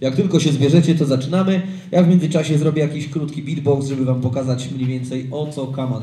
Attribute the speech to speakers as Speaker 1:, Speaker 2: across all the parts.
Speaker 1: Jak tylko się zbierzecie, to zaczynamy. Ja w międzyczasie zrobię jakiś krótki beatbox, żeby wam pokazać mniej więcej o co kaman.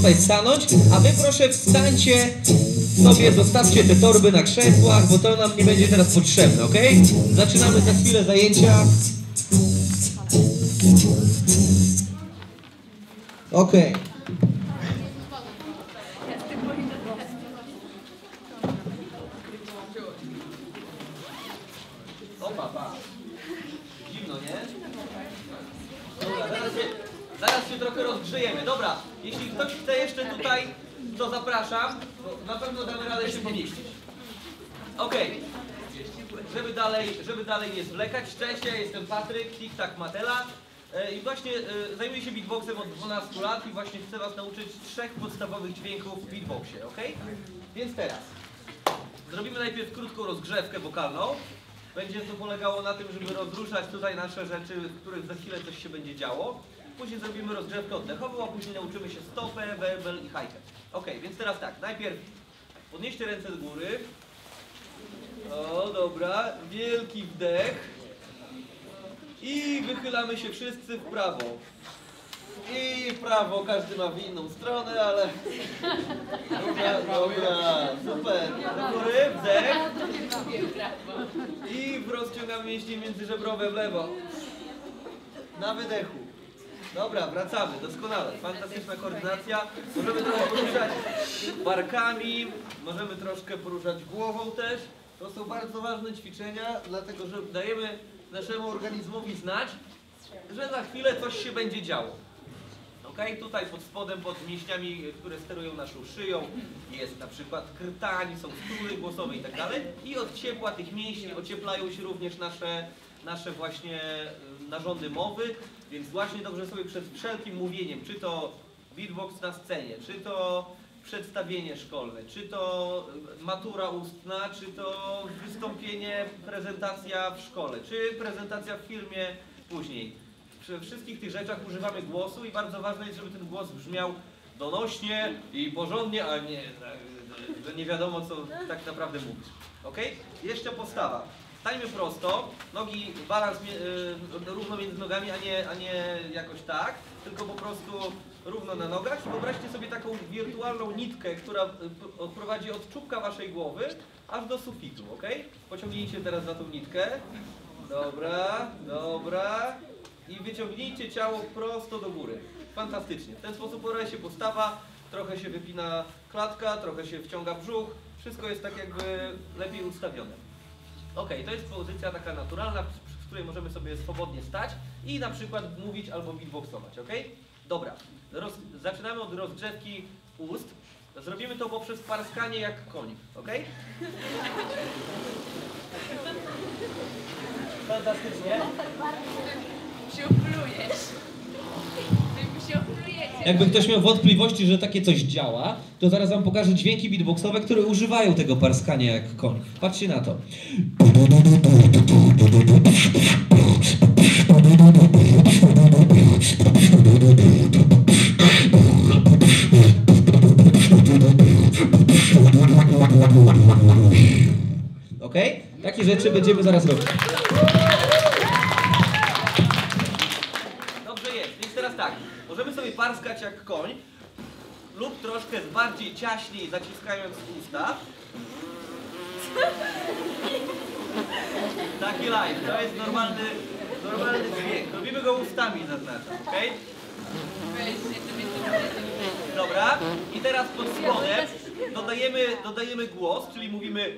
Speaker 1: tutaj stanąć. A wy proszę wstańcie sobie, zostawcie te torby na krzesłach, bo to nam nie będzie teraz potrzebne, ok? Zaczynamy za chwilę zajęcia. Pa. Zimno, nie? Zaraz zaraz się trochę rozgrzejemy. Dobra, jeśli ktoś chce jeszcze tutaj, to zapraszam. Bo na pewno damy radę się pomieścić. Okej. Żeby dalej, żeby dalej nie zwlekać, cześć, ja jestem Patryk, TikTak Matela. E, I właśnie e, zajmuję się beatboxem od 12 lat i właśnie chcę Was nauczyć trzech podstawowych dźwięków w beatboxie, ok? Więc teraz zrobimy najpierw krótką rozgrzewkę wokalną. Będzie to polegało na tym, żeby rozruszać tutaj nasze rzeczy, w których za chwilę coś się będzie działo. Później zrobimy rozgrzewkę oddechową, a później nauczymy się stopę, werbel i hajkę. Ok, więc teraz tak, najpierw podnieście ręce do góry. O, dobra, wielki wdech. I wychylamy się wszyscy w prawo. I w prawo, każdy ma w inną stronę, ale... Dobra, dobra, super. Do góry, wdech. I rozciągamy mięśnie międzyżebrowe w lewo. Na wydechu. Dobra, wracamy, doskonale. Fantastyczna koordynacja. Możemy trochę poruszać barkami, możemy troszkę poruszać głową też. To są bardzo ważne ćwiczenia, dlatego że dajemy naszemu organizmowi znać, że za chwilę coś się będzie działo. Ok, tutaj pod spodem, pod mięśniami, które sterują naszą szyją, jest na przykład krtań, są struny głosowe i tak. I od ciepła tych mięśni ocieplają się również nasze, nasze właśnie y, narządy mowy, więc właśnie dobrze sobie przed wszelkim mówieniem, czy to beatbox na scenie, czy to przedstawienie szkolne, czy to matura ustna, czy to wystąpienie, prezentacja w szkole, czy prezentacja w filmie później przy wszystkich tych rzeczach używamy głosu i bardzo ważne jest, żeby ten głos brzmiał donośnie i porządnie, a nie, że nie wiadomo co tak naprawdę mówisz. Ok? Jeszcze postawa. Stańmy prosto, nogi, balans y, równo między nogami, a nie, a nie jakoś tak, tylko po prostu równo na nogach. I wyobraźcie sobie taką wirtualną nitkę, która y, prowadzi od czubka waszej głowy aż do sufitu, ok? Pociągnijcie teraz za tą nitkę. Dobra, dobra. I wyciągnijcie ciało prosto do góry. Fantastycznie. W ten sposób pojawia się postawa, trochę się wypina klatka, trochę się wciąga brzuch. Wszystko jest tak jakby lepiej ustawione. Ok, to jest pozycja taka naturalna, w której możemy sobie swobodnie stać i na przykład mówić albo beatboxować, ok? Dobra, Roz, zaczynamy od rozgrzewki ust. Zrobimy to poprzez parskanie jak koń, ok? Fantastycznie.
Speaker 2: się oplujesz. Wy się oplujecie.
Speaker 1: Jakby ktoś miał wątpliwości, że takie coś działa, to zaraz wam pokażę dźwięki beatboxowe, które używają tego parskania jak koń. Patrzcie na to. Ok? Takie rzeczy będziemy zaraz robić.
Speaker 3: Dobrze jest, więc teraz tak, możemy sobie parskać jak koń lub troszkę
Speaker 1: troszkę bardziej ciaśniej zaciskając usta. Taki live, to jest normalny, normalny dźwięk. Robimy go ustami, zaznaczam, ok? Dobra, i teraz pod spodem dodajemy, dodajemy głos, czyli mówimy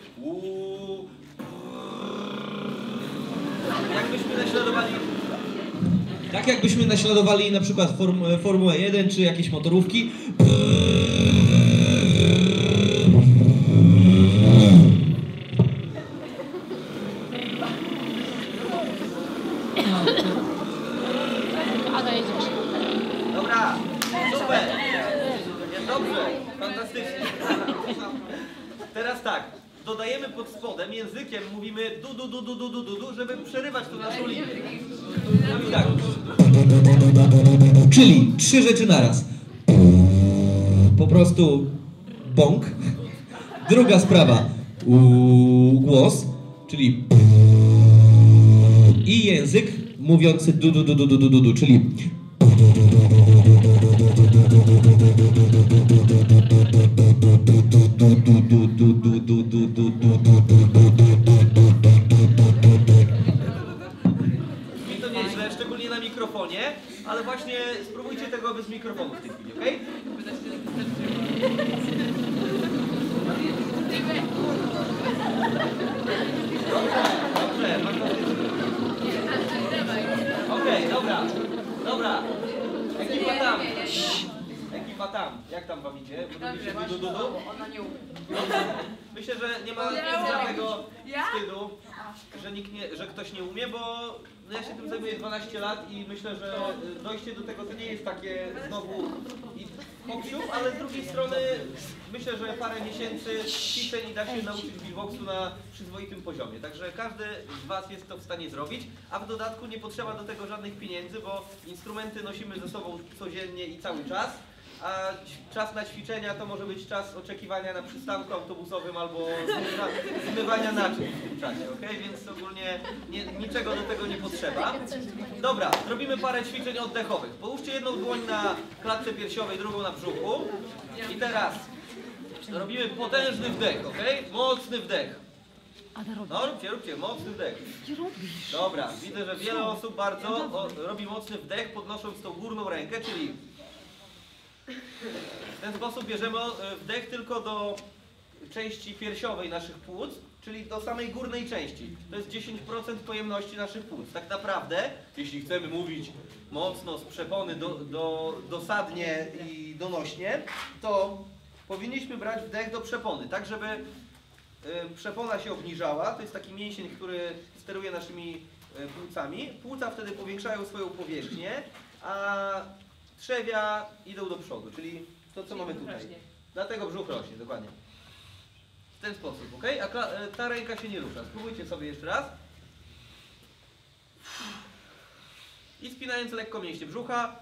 Speaker 1: jakbyśmy naśladowali tak jakbyśmy naśladowali na przykład form, Formułę 1 czy jakieś motorówki.
Speaker 3: Ada jedziesz.
Speaker 1: Dobra, super, jest dobrze, fantastycznie. Teraz tak, dodajemy pod spodem, językiem mówimy du du du du du du du, du żeby przerywać tą naszą linię. I tak. Czyli trzy rzeczy naraz. Po prostu bąk. Druga sprawa. Głos, czyli i język mówiący du du du du du du, du czyli ale właśnie spróbujcie tego bez mikrofonu w tej chwili, okej? Dobrze, dobrze. Okej, dobra, dobra. Ekipa tam. Ekipa tam. Jak tam wam idzie? Robicie du, du, du, du?
Speaker 2: Ona nie umie.
Speaker 1: Myślę, że nie ma żadnego wstydu, że, nikt nie, że ktoś nie umie, bo no ja się tym zajmuję 12 lat i myślę, że y, dojście do tego to nie jest takie znowu hop ale z drugiej strony myślę, że parę miesięcy ćwiczeń da się nauczyć beatboxu na przyzwoitym poziomie. Także każdy z Was jest to w stanie zrobić, a w dodatku nie potrzeba do tego żadnych pieniędzy, bo instrumenty nosimy ze sobą codziennie i cały czas. A czas na ćwiczenia to może być czas oczekiwania na przystanku autobusowym albo zmywa- zmywania naczyń w tym czasie, ok? Więc ogólnie nie, niczego do tego nie potrzeba. Dobra, zrobimy parę ćwiczeń oddechowych. Połóżcie jedną dłoń na klatce piersiowej, drugą na brzuchu. I teraz robimy potężny wdech, ok? Mocny wdech. No róbcie, róbcie, mocny wdech. Dobra, widzę, że wiele osób bardzo o, robi mocny wdech, podnosząc tą górną rękę, czyli w ten sposób bierzemy e, wdech tylko do części piersiowej naszych płuc, czyli do samej górnej części. To jest 10% pojemności naszych płuc. Tak naprawdę, jeśli chcemy mówić mocno z przepony do, do, dosadnie i donośnie, to powinniśmy brać wdech do przepony, tak żeby y, przepona się obniżała, to jest taki mięsień, który steruje naszymi y, płucami. Płuca wtedy powiększają swoją powierzchnię, a trzewia idą do przodu, czyli to co mamy tutaj.
Speaker 2: Rośnie.
Speaker 1: Dlatego brzuch rośnie, dokładnie. W ten sposób, ok? A y, ta ręka się nie rusza. Spróbujcie sobie jeszcze raz. I spinając lekko mięśnie brzucha.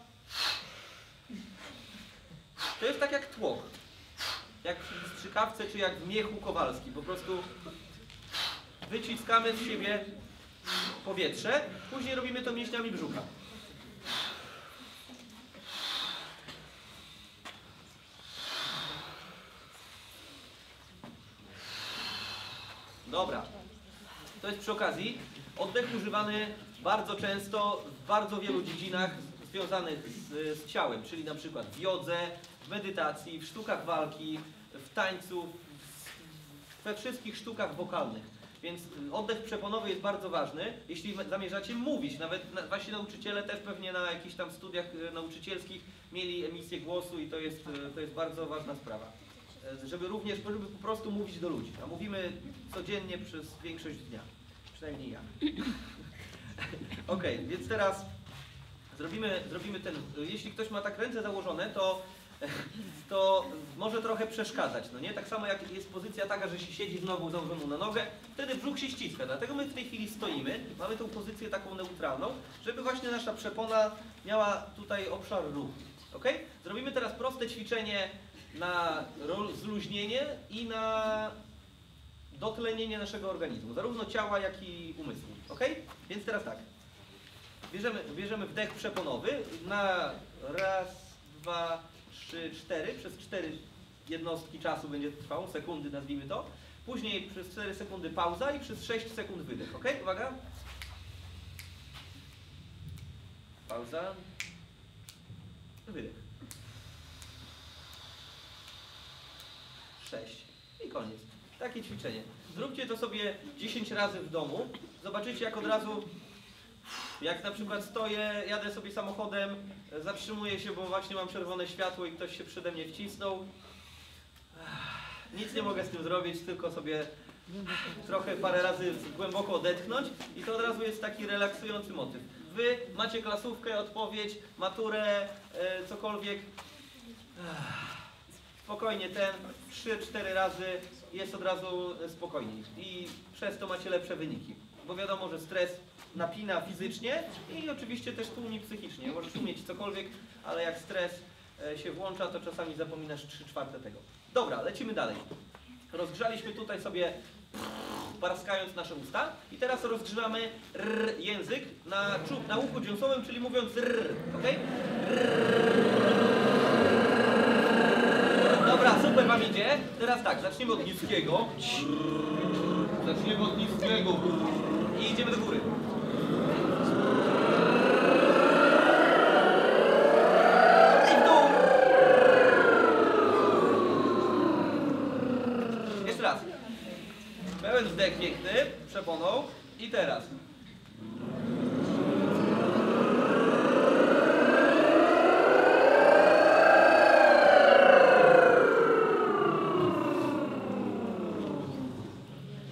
Speaker 1: To jest tak jak tłoch jak w strzykawce czy jak w miechu kowalskim. Po prostu wyciskamy z siebie powietrze, później robimy to mięśniami brzucha. Dobra. To jest przy okazji oddech używany bardzo często w bardzo wielu dziedzinach związanych z, z ciałem, czyli na przykład w jodze, w medytacji, w sztukach walki, w tańcu, we wszystkich sztukach wokalnych. Więc oddech przeponowy jest bardzo ważny, jeśli zamierzacie mówić. Nawet na, wasi nauczyciele też pewnie na jakichś tam studiach y, nauczycielskich mieli emisję głosu i to jest, y, to jest bardzo ważna sprawa. E, Żeby również, żeby po prostu mówić do ludzi. A mówimy codziennie przez większość dnia. Przynajmniej ja. Okej, więc teraz zrobimy, zrobimy ten. Jeśli ktoś ma tak ręce założone, to, to może trochę przeszkadzać, no nie? Tak samo jak jest pozycja taka, że się siedzi z nogą założoną na nogę, wtedy brzuch się ściska. Dlatego my w tej chwili stoimy, mamy tą pozycję taką neutralną, żeby właśnie nasza przepona miała tutaj obszar ruchu. Ok? Zrobimy teraz proste ćwiczenie na zluźnienie i na dotlenienie naszego organizmu, zarówno ciała, jak i umysłu. Ok? Więc teraz tak. Bierzemy, bierzemy wdech przeponowy na raz, dwa, trzy, cztery, przez cztery jednostki czasu będzie trwało, sekundy nazwijmy to. Później przez 4 sekundy pauza i przez 6 sekund wydech, ok? Uwaga. Pauza. Wydech. 6 i koniec. Takie ćwiczenie. Zróbcie to sobie 10 razy w domu. Zobaczycie jak od razu jak na przykład stoję, jadę sobie samochodem, zatrzymuję się, bo właśnie mam czerwone światło i ktoś się przede mnie wcisnął. Nic nie mogę z tym zrobić, tylko sobie trochę parę razy głęboko odetchnąć i to od razu jest taki relaksujący motyw. Wy macie klasówkę, odpowiedź, maturę, e, cokolwiek. Spokojnie ten 3-4 razy jest od razu spokojniej i przez to macie lepsze wyniki. Bo wiadomo, że stres napina fizycznie i oczywiście też tłumi psychicznie. Możesz umieć cokolwiek, ale jak stres e, się włącza, to czasami zapominasz 3 czwarte tego. Dobra, lecimy dalej. Rozgrzaliśmy tutaj sobie paraskając nasze usta i teraz rozgrzewamy język na, czub, na łuku dziąsłowym, czyli mówiąc r, ok? Dobra, super wam idzie. Teraz tak, zaczniemy od niskiego. Zaczniemy od niskiego. I idziemy do góry. Jeszcze raz. Pełen wdech piękny, przeponą. I teraz.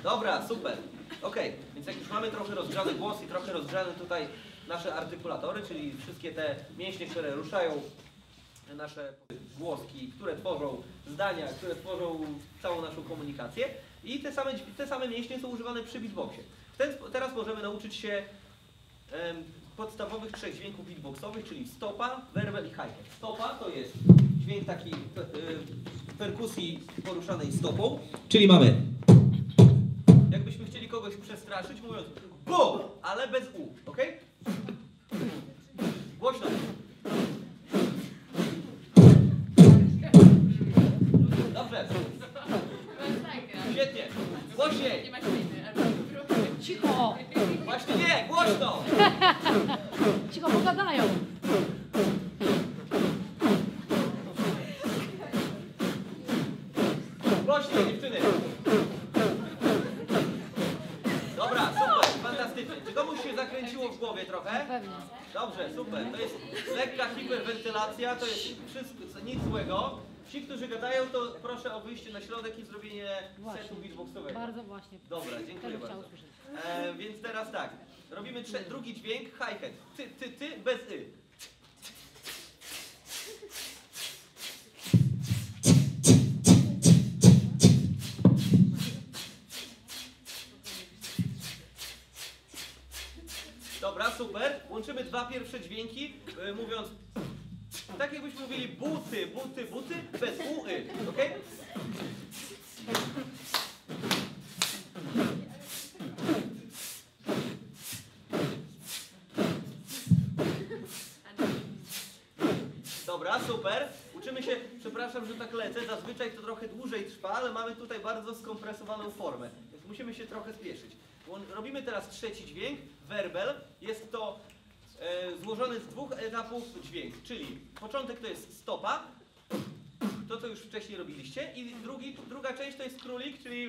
Speaker 1: Dobra, Okej, więc jak już mamy trochę rozgrzany głos i trochę rozgrzane tutaj nasze artykulatory, czyli wszystkie te mięśnie, które ruszają nasze głoski, które tworzą zdania, które tworzą całą naszą komunikację i te same, te same mięśnie są używane przy beatboxie. Ten, teraz możemy nauczyć się em, podstawowych trzech dźwięków beatboxowych, czyli stopa, werbel i hi-hat. Stopa to jest dźwięk taki y, perkusji poruszanej stopą, czyli mamy Jakbyśmy chcieli kogoś przestraszyć, mówiąc BU, ale bez U, ok? Głośno. Dobrze, świetnie. Głośniej.
Speaker 3: Cicho,
Speaker 1: Właśnie nie, głośno. Ci, którzy gadają, to proszę o wyjście na środek i zrobienie
Speaker 3: Właśnie.
Speaker 1: setu beatboxowego.
Speaker 3: Bardzo właśnie.
Speaker 1: Dobra, dziękuję bardzo. E, więc teraz tak, robimy drugi dźwięk, hi-hat. Ty, ty, ty, bez y. Dobra, super. Łączymy dwa pierwsze dźwięki, y, mówiąc buty, buty, buty, bez u, y, okej? Dobra, super. Uczymy się, przepraszam, że tak lecę, zazwyczaj to trochę dłużej trwa, ale mamy tutaj bardzo skompresowaną formę, więc musimy się trochę spieszyć. Robimy teraz trzeci dźwięk, werbel. Jest to złożony z dwóch etapów dźwięk, czyli początek to jest stopa, to co już wcześniej robiliście, i drugi, druga część to jest królik, czyli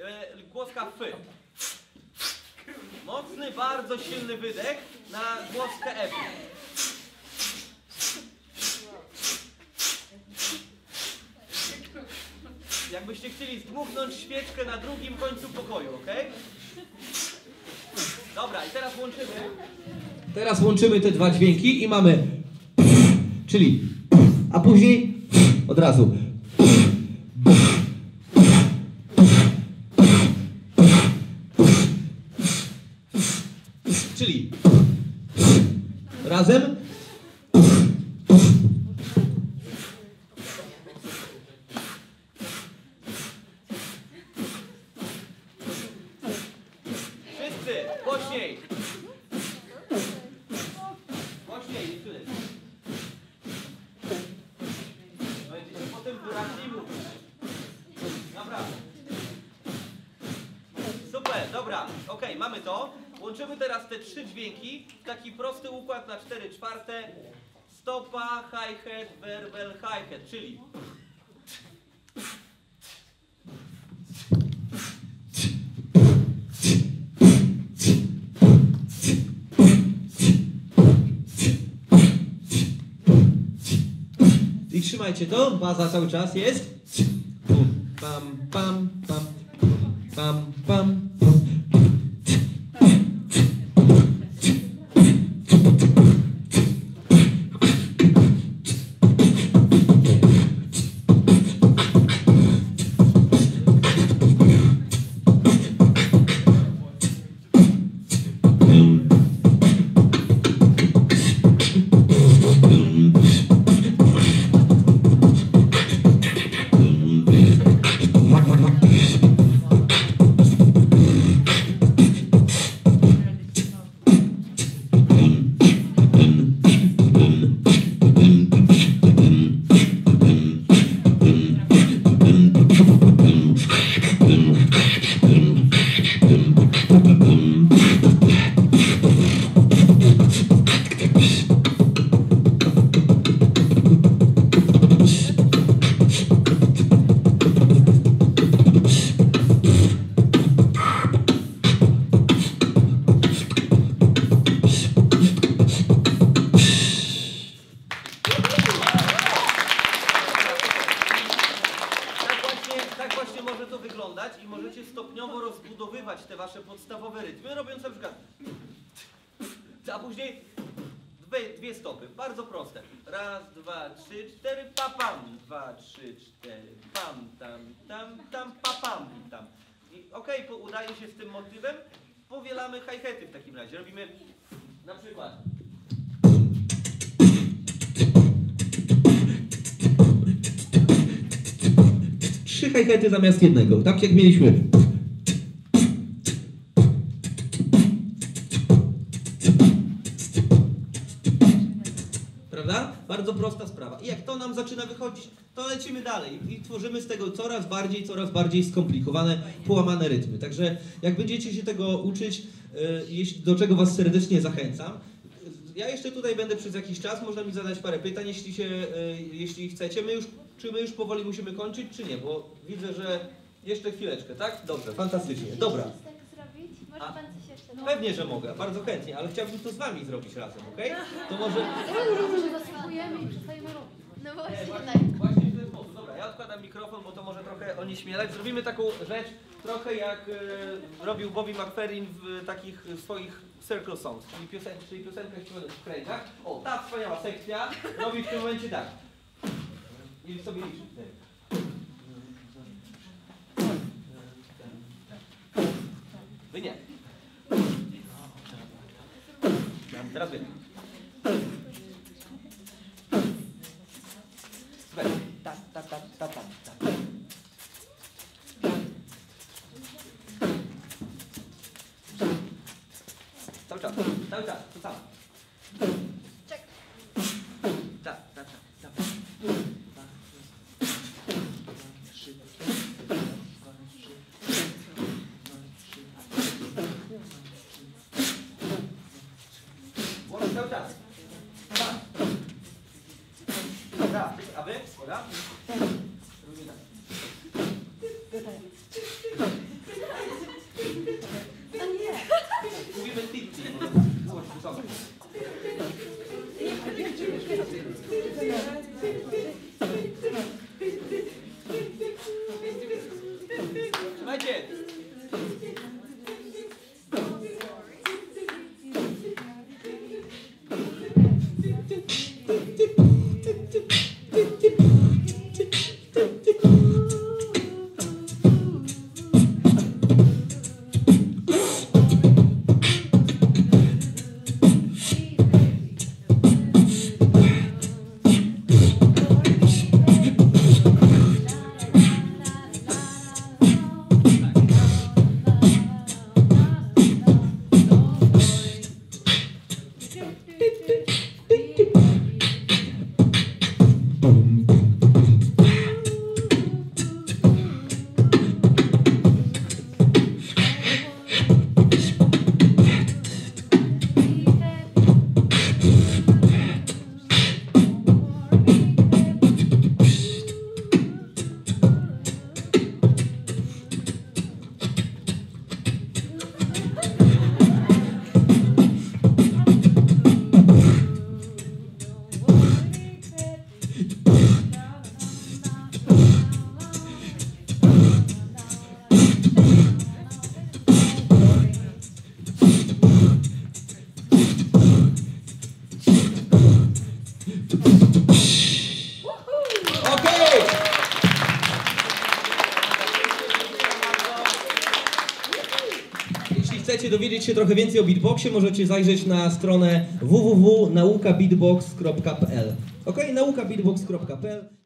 Speaker 1: e, głoska f. Mocny, bardzo silny wydech na głoskę f. Jakbyście chcieli zdmuchnąć świeczkę na drugim końcu pokoju, ok? Dobra, i teraz łączymy. Teraz łączymy te dwa dźwięki i mamy czyli a później od razu. Czyli razem Wszyscy, głośniej! Głośniej, dziewczyny. Będziecie potem wyraźniej mówić. Dobra, okej, mamy to. Łączymy teraz te trzy dźwięki w taki prosty układ na 4 czwarte. Stopa, hi-hat, werbel, hi-hat, czyli I trzymajcie to, baza cały czas jest. Pum, Pam, pam, pam, pam, pam. Tak właśnie, tak właśnie może to wyglądać i możecie stopniowo rozbudowywać te wasze podstawowe rytmy, robiąc na przykład a później dwie, dwie stopy, bardzo proste. Raz, dwa, trzy, cztery, pa pam, dwa, trzy, cztery, pam, tam, tam, tam, pa pam, tam. I okej, po- udaje się z tym motywem, powielamy hi-haty w takim razie. Robimy na przykład trzy hi-haty zamiast jednego, tak jak mieliśmy. Bardzo prosta sprawa. I jak to nam zaczyna wychodzić, to lecimy dalej i tworzymy z tego coraz bardziej, coraz bardziej skomplikowane, połamane rytmy. Także jak będziecie się tego uczyć, e, do czego Was serdecznie zachęcam, ja jeszcze tutaj będę przez jakiś czas, można mi zadać parę pytań, jeśli, się, e, jeśli chcecie. My już, czy my już powoli musimy kończyć, czy nie? Bo widzę, że jeszcze chwileczkę, tak? Dobrze, fantastycznie. Dobra. A, Pewnie, że mogę, bardzo chętnie, ale chciałbym to z Wami zrobić razem, okej? To może...
Speaker 3: Może zasypujemy i przestajemy robić.
Speaker 4: No
Speaker 1: Nie,
Speaker 4: właśnie,
Speaker 1: właśnie,
Speaker 4: tak.
Speaker 1: właśnie w ten sposób. Dobra, ja odkładam mikrofon, bo to może trochę onieśmielać. Zrobimy taką rzecz, trochę jak e, robił Bobby McFerrin w takich swoich circle songs, czyli, piosen czyli piosenkę śpiewaną w kręgach. O, ta wspaniała sekcja robi w tym momencie tak. I sobie liczy. Wy nie. Teraz się trochę więcej o beatboxie, możecie zajrzeć na stronę www.naukabeatbox.pl. Ok, naukabeatbox.pl.